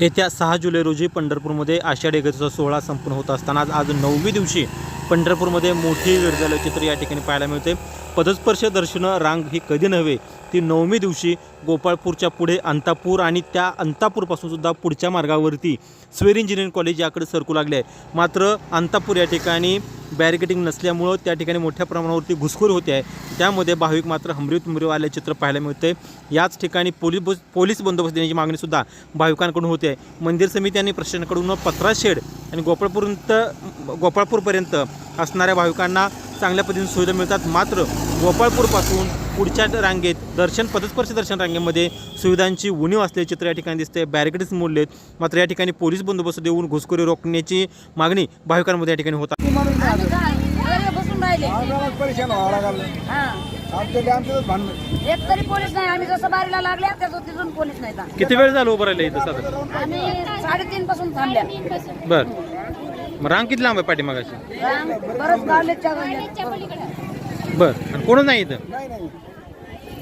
येत्या सहा जुलै रोजी पंढरपूरमध्ये आषाढी एकादशीचा सोहळा संपन्न होत असताना आज नववी दिवशी पंढरपूरमध्ये मोठी गर्दी चित्र या ठिकाणी पाहायला मिळते. पदस्पर्श दर्शन रांग ही कधी नव्हे ती नवमी दिवशी गोपाळपूरच्या पुढे अंतापूर आणि त्या अंतापूरपासून सुद्धा पुढच्या मार्गावरती स्वेर इंजिनिअरिंग कॉलेज याकडे सरकू लागले आहे. मात्र अंतापूर या ठिकाणी बॅरिकेटिंग नसल्यामुळं त्या ठिकाणी मोठ्या प्रमाणावरती घुसखोरी होते आहे. त्यामध्ये भाविक मात्र हमरीव तुमरीव आले चित्र पाहायला मिळते. याच ठिकाणी पोलीस बस पोलीस बंदोबस्त देण्याची मागणीसुद्धा भाविकांकडून होते आहे. मंदिर समिती आणि प्रशासनाकडून पत्रा शेड आणि गोपाळपूरपर्यंत गोपाळपूरपर्यंत असणाऱ्या भाविकांना चांगल्या पद्धतीने सुविधा मिळतात. मात्र गोपाळपूरपासून पुढच्या रांगेत दर्शन पदस्पर्श दर्शन रांगेमध्ये सुविधांची उणीव असल्याचे चित्र या ठिकाणी दिसते बॅरिकेड्स मोडलेत मात्र या ठिकाणी पोलीस बंदोबस्त देऊन घुसखोरी रोखण्याची मागणी भाविकांमध्ये या ठिकाणी होत हा. किती वेळ झाला उभं राहिलं इथं साधारण? आम्ही साडेतीन पासून थांबल्या. बरं. मग रांग किती लांब आहे पाठीमागाशी. बरं. आणि कोणच नाही इथं? नाही नाही.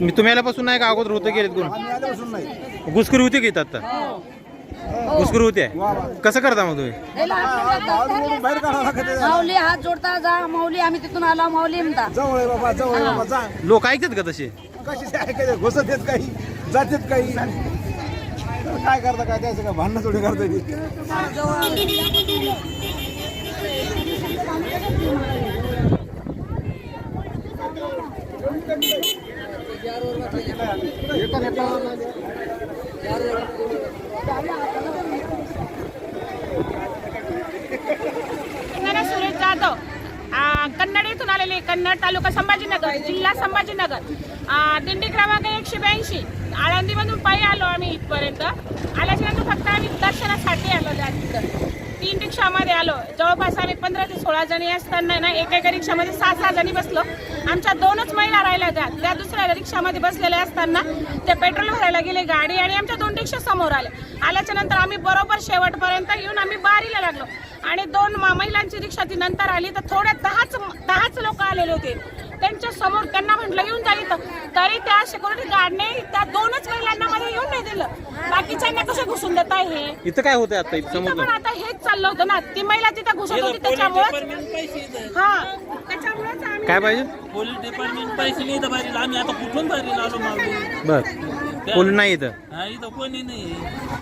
मी तुम्ही आल्यापासून नाही का अगोदर होतं गेलेत कोण? आम्ही आल्यापासून नाही. घुसखोरी होती की आता? हो. घुसखोरी होते. कसं करता मग तुम्ही? बाहेर काढावं लागत जातात. माऊली हात जोडता जा. माऊली आम्ही तिथून आला. माऊली म्हणता. जवळ आहे बाबा जवळ आहे बाबा जा. लोक ऐकतात का तसे? कशी ऐकायचं? घुसत येत काही जातात काही. काय करता काय त्याचं काय भांडणं थोडी करता येते सुरेश जाधव कन्नड येथून आलेले कन्नड तालुका संभाजीनगर जिल्हा संभाजीनगर. दिंडी क्रमांक एकशे ब्याऐंशी. आळंदीमधून पायी आलो आम्ही इथपर्यंत. आल्याच्यानंतर फक्त आम्ही दर्शनासाठी आलो त्या तिथं रिक्षामध्ये आलो. जवळपास आम्ही पंधरा ते सोळा जणी असताना ना एका एका रिक्षामध्ये सहा सहा जणी बसलो. आमच्या दोनच महिला राहिल्या त्या. त्या दुसऱ्या रिक्षामध्ये बसलेल्या असताना ते पेट्रोल भरायला गेले गाडी आणि आमच्या दोन रिक्षा समोर आले. आल्याच्यानंतर आम्ही बरोबर शेवटपर्यंत येऊन आम्ही बारीला लागलो. आणि दोन मा- महिलांची रिक्षा ती नंतर आली. तर थोड्या दहाच दहाच लोक आलेले होते. त्यांच्यासमोर त्यांना म्हटलं येऊन जा इथं. तरी त्या सिक्युरिटी गार्डने त्या दोनच महिलांना मध्ये येऊन दिलं. बाकीच्यांना कसं घुसून देत आहे हे? इथं काय होतंय आता इथं समजलं पण आता हेच चाललं होतं ना. ती महिला तिथं घुसत होती त्याच्यामुळे हा त्याच्यामुळेच आम्ही काय पाहिजे? पोलीस डिपार्टमेंट पैसे नाही इथं आम्ही आता कुठून बाहेर आलो मागून? बर. कोणी नाही इथं? हा इथं कोणी नाही.